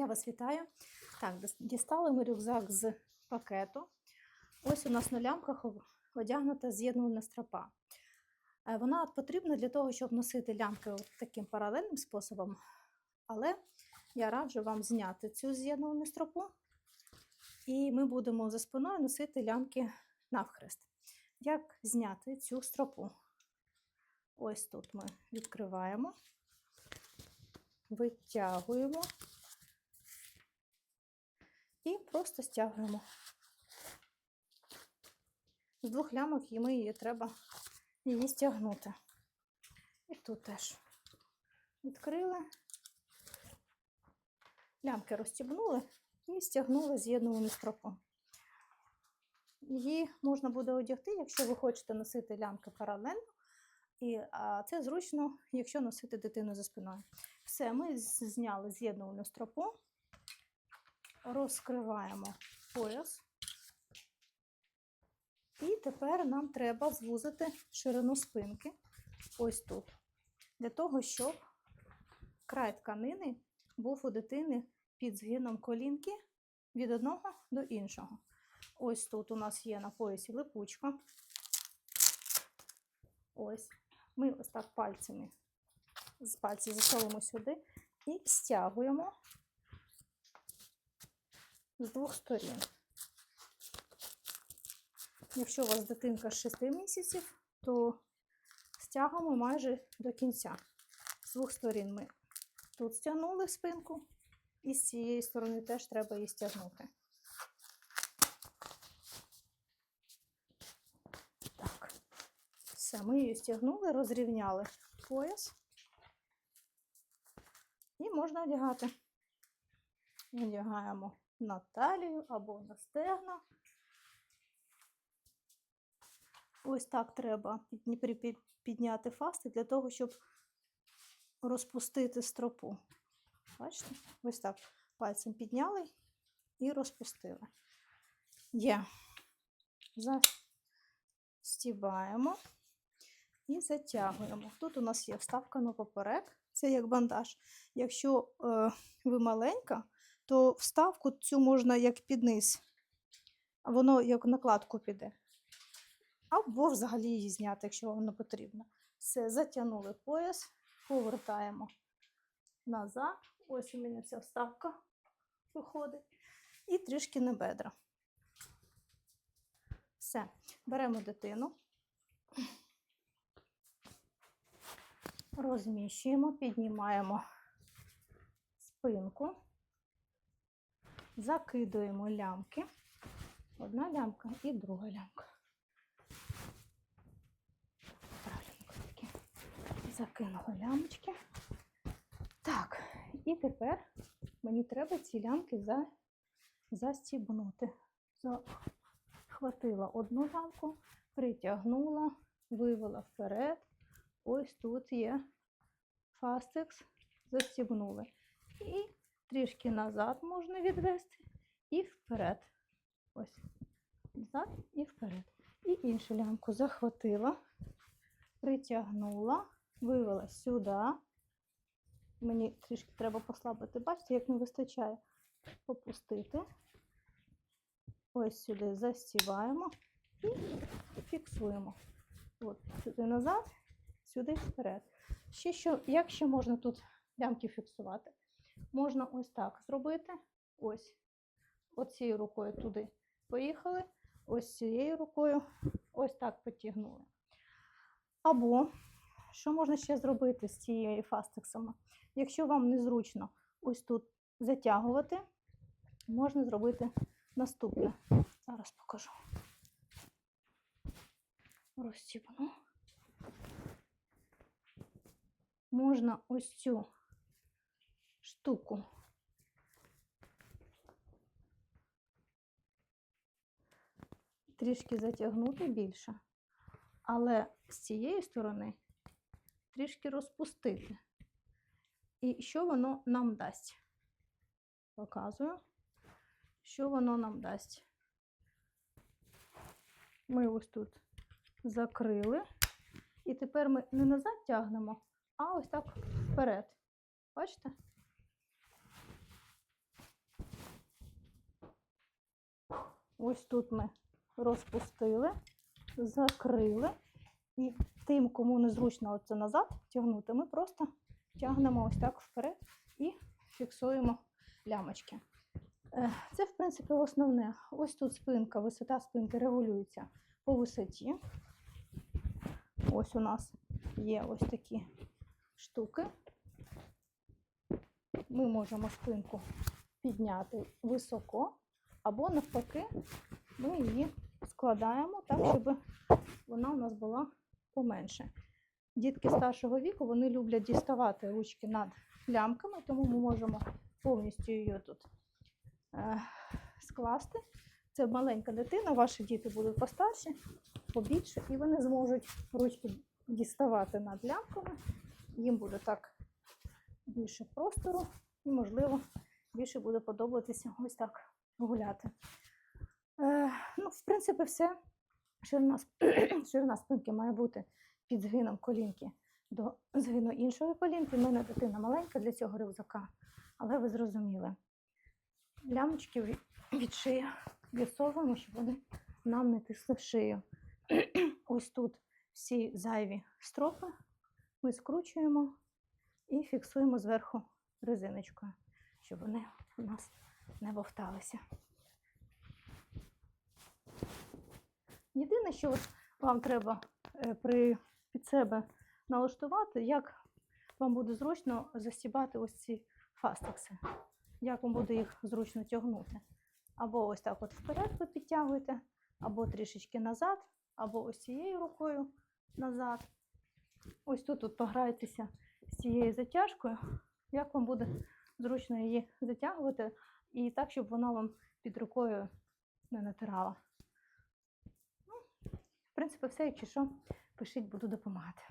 Я вас вітаю. Так, дістали ми рюкзак з пакету. Ось у нас на лямках одягнута з'єднувальна стропа. Е, Вона потрібна для того, щоб носити лямки таким паралельним способом. Але я раджу вам зняти цю з'єднувальну стропу, і ми будемо за спиною носити лямки навхрест. Як зняти цю стропу? Ось тут ми відкриваємо, витягуємо і просто стягуємо. З двох лямок і ми її треба її стягнути. І тут теж відкрили, лямки розстібнули і стягнули з'єднувану стропу. Її можна буде одягти, якщо ви хочете носити лямки паралельно. І а, це зручно, якщо носити дитину за спиною. Все, ми зняли з'єднувану стропу, розкриваємо пояс. І тепер нам треба звузити ширину спинки ось тут. Для того, щоб край тканини був у дитини під згином колінки від одного до іншого. Ось тут у нас є на поясі липучка. Ось. Ми ось так пальцями з пальців засовуємо сюди і стягуємо з двох сторін. Якщо у вас дитинка з 6 місяців, то стягуємо майже до кінця. З двох сторін ми тут стягнули спинку, і з цієї сторони теж треба її стягнути. Так, все, ми її стягнули, розрівняли пояс. І можна одягати. Одягаємо на талію або на стегна. Ось так треба підняти фасти для того, щоб розпустити стропу. Бачите? Ось так пальцем підняли і розпустили. Є. Застібаємо і затягуємо. Тут у нас є вставка на поперек, це як бандаж. Якщо е, ви маленька, то вставку цю можна як під низ, воно як накладку піде. Або взагалі її зняти, якщо воно потрібно. Все, затягнули пояс, повертаємо назад. Ось у мене ця вставка виходить. І трішки на бедра. Все, беремо дитину, розміщуємо, піднімаємо спинку, закидуємо лямки. Одна лямка і друга лямка. Закинула лямочки. Так, і тепер мені треба ці лямки за, застібнути. Захватила одну лямку, притягнула, вивела вперед. Ось тут є фастекс, застібнули. І трішки назад можна відвести і вперед. Ось. Назад і вперед. І іншу лямку захватила, притягнула, вивела сюди. Мені трішки треба послабити. Бачите, як не вистачає попустити. Ось сюди застіваємо і фіксуємо. От, сюди назад, сюди вперед. Ще що, як ще можна тут лямки фіксувати? Можна ось так зробити. Ось. Оцією рукою туди поїхали. Ось цією рукою ось так потягнули. Або, що можна ще зробити з цією фастексами? Якщо вам незручно ось тут затягувати, можна зробити наступне. Зараз покажу. Розстібну. Можна ось цю штуку трішки затягнути більше, але з цієї сторони трішки розпустити. І що воно нам дасть? Показую, що воно нам дасть. Ми ось тут закрили. І тепер ми не назад тягнемо, а ось так вперед. Бачите? Ось тут ми розпустили, закрили. І тим, кому незручно оце назад тягнути, ми просто тягнемо ось так вперед і фіксуємо лямочки. Е, Це, в принципі, основне. Ось тут спинка, висота спинки регулюється по висоті. Ось у нас є ось такі штуки. Ми можемо спинку підняти високо, або навпаки, ми її складаємо так, щоб вона у нас була поменше. Дітки старшого віку вони люблять діставати ручки над лямками, тому ми можемо повністю її тут е, скласти. Це маленька дитина, ваші діти будуть постарші, побільше, і вони зможуть ручки діставати над лямками. Їм буде так більше простору, і, можливо, більше буде подобатися ось так гуляти. Е, ну, в принципі, все. Ширина, ширина спинки має бути під згином колінки до згину іншої колінки. У мене дитина маленька для цього рюкзака, але ви зрозуміли. Лямочки від- шиї відсовуємо, щоб вони нам не тисли в шию. Ось тут всі зайві стропи ми скручуємо і фіксуємо зверху резиночкою, щоб вони у нас не бовталися. Єдине, що вам треба е, при, під себе налаштувати, як вам буде зручно застібати ось ці фастекси, як вам буде їх зручно тягнути. Або ось так от вперед ви підтягуєте, або трішечки назад, або ось цією рукою назад. Ось тут от пограйтеся з цією затяжкою, як вам буде зручно її затягувати, і так, щоб вона вам під рукою не натирала. Ну, в принципі, все, якщо що, пишіть, буду допомагати.